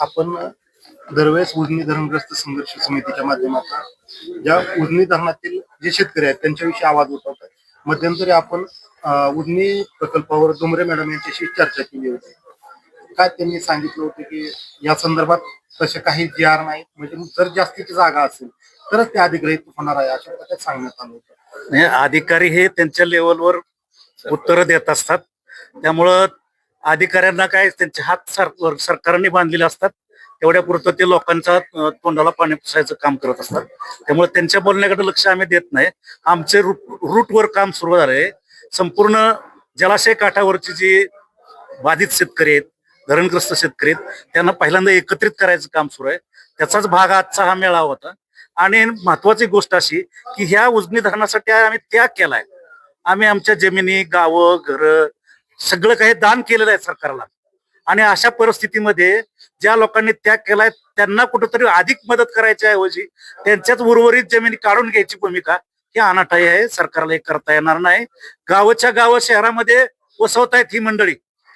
आपण दरवेळेस उजनी धरणग्रस्त संघर्ष समितीच्या माध्यमातून ज्या उजनी धरणातील जे शेतकरी आहेत त्यांच्याविषयी आवाज उठवतात मध्यंतरी आपण उजनी प्रकल्पावर डोंगरे मॅडम यांच्याशी चर्चा केली होती. काय त्यांनी सांगितलं होतं की या संदर्भात तसे काही जी आर नाही म्हणजे जर जास्तीची जागा असेल तरच ते अधिग्रहित होणार आहे अशा प्रकारे सांगण्यात आलं होतं. अधिकारी हे त्यांच्या लेवलवर उत्तरं देत असतात. त्यामुळं अधिकाऱ्यांना काय त्यांचे हात सर सरकारने बांधलेले असतात तेवढ्या पुरतं ते लोकांचा तोंडाला पाणी पुसायचं काम करत असतात. त्यामुळे त्यांच्या बोलण्याकडे लक्ष आम्ही देत नाही. आमचे रूट रूटवर काम सुरू झालंय. संपूर्ण जलाशय काठावरची जी बाधित शेतकरी आहेत धरणग्रस्त शेतकरी आहेत त्यांना पहिल्यांदा एकत्रित करायचं काम सुरू आहे. त्याचाच भाग आजचा हा मेळावा होता. आणि महत्वाची गोष्ट अशी की ह्या उजनी धरणासाठी आम्ही त्याग केलाय. आम्ही आमच्या जमिनी गावं घरं सगळं काही दान केलेलं आहे सरकारला. आणि अशा परिस्थितीमध्ये ज्या लोकांनी त्याग केलाय त्यांना कुठंतरी अधिक मदत करायच्या ऐवजी त्यांच्याच उर्वरित जमिनी काढून घ्यायची भूमिका ही अनाठाई आहे. सरकारला हे करता येणार नाही. गावच्या गाव शहरामध्ये वसवतायत ही मंडळी.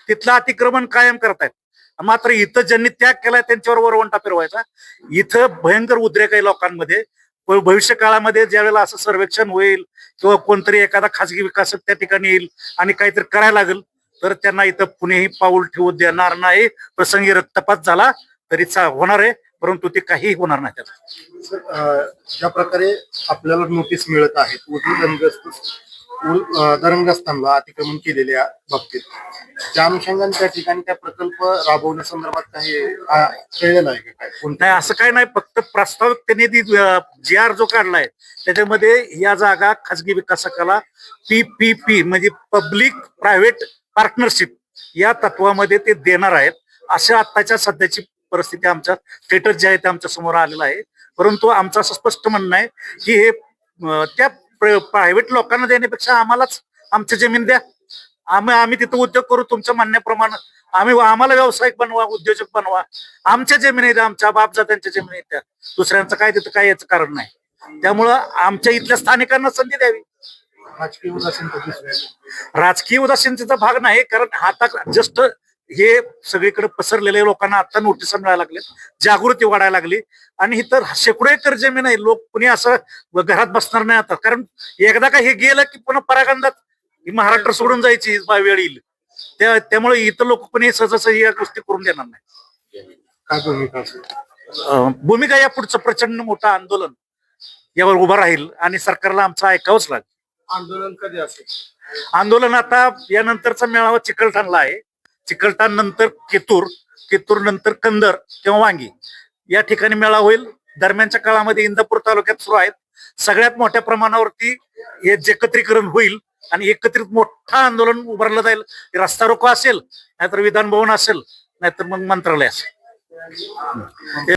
तिथलं अतिक्रमण कायम करतायत. मात्र इथं ज्यांनी त्याग केलाय त्यांच्यावर वरवंटा फिरवायचा. इथं भयंकर उद्रेक आहे लोकांमध्ये. भविष्य काळामध्ये ज्यावेळेला असं सर्वेक्षण होईल किंवा कोणतरी एखादा खासगी विकासक त्या ठिकाणी येईल आणि काहीतरी करायला लागेल तर त्यांना इथं कुणीही पाऊल ठेवू देणार नाही. प्रसंगी रक्तपात झाला तरी चा- होणार आहे परंतु ते काही होणार नाही त्याला अं, ज्या प्रकारे आपल्याला नोटीस मिळत अं, धरणग्रस्तांना अतिक्रमण केलेल्या बाबतीत त्या अनुषंगाने त्या ठिकाणी त्या प्रकल्प राबवण्यासंदर्भात काही कळलेलं आहे का काय? नाही असं काय नाही फक्त प्रस्ताव त्यांनी जी आर जो काढलाय त्याच्यामध्ये या जागा खासगी विकासकाला पी पी पी म्हणजे पब्लिक प्रायव्हेट पार्टनरशिप या तत्वामध्ये ते देणार आहेत. अशा आत्ताच्या सध्याची परिस्थिती आमच्या स्टेटस जे आहे ते आमच्यासमोर आलेलं आहे. परंतु आमचं असं स्पष्ट म्हणणं आहे की हे त्या प्रायव्हेट लोकांना देण्यापेक्षा आम्हालाच आमची जमीन द्या. आम्ही आम्ही तिथं उद्योग करू तुमच्या म्हणण्याप्रमाणे आम्ही आम्हाला व्यावसायिक बनवा उद्योजक बनवा. आमच्या जमिनी आहेत आमच्या बापजात्यांच्या जमिनी आहेत त्या दुसऱ्यांचं काय तिथं काय याचं कारण नाही. त्यामुळं आमच्या इथल्या स्थानिकांना संधी द्यावी. राजकीय उदासीनता. राजकीय उदासीनतेचा भाग नाही कारण आता जस्ट हे सगळीकडे पसरलेले लोकांना आता नोटीस मिळायला लागले जागृती वाढायला लागली. आणि इतर शेकडो एकर जमीन आहे लोक कुणी असं घरात बसणार नाही आता. कारण एकदा का हे गेलं की पुन्हा परागंधात ही महाराष्ट्र सोडून जायची बा वेळ येईल. त्या त्यामुळे इतर लोक कोणी सहजासहजी या गोष्टी करून देणार नाही. काय भूमिका भूमिका या पुढचं प्रचंड मोठं आंदोलन यावर उभं राहील आणि सरकारला आमचं ऐकावंच लागेल. आंदोलन कधी असेल? आंदोलन आता यानंतरचा मेळावा चिकलठाणला आहे. चिकलठाण नंतर केतूर केतूर नंतर कंदर किंवा वांगी. या ठिकाणी मेळा होईल. दरम्यानच्या काळामध्ये इंदापूर तालुक्यात सुरू आहेत. सगळ्यात मोठ्या प्रमाणावरती हे एकत्रीकरण होईल आणि एकत्रित मोठं आंदोलन उभारलं जाईल. रस्ता रोको असेल नाहीतर विधान भवन असेल नाहीतर मग मंत्रालय असेल.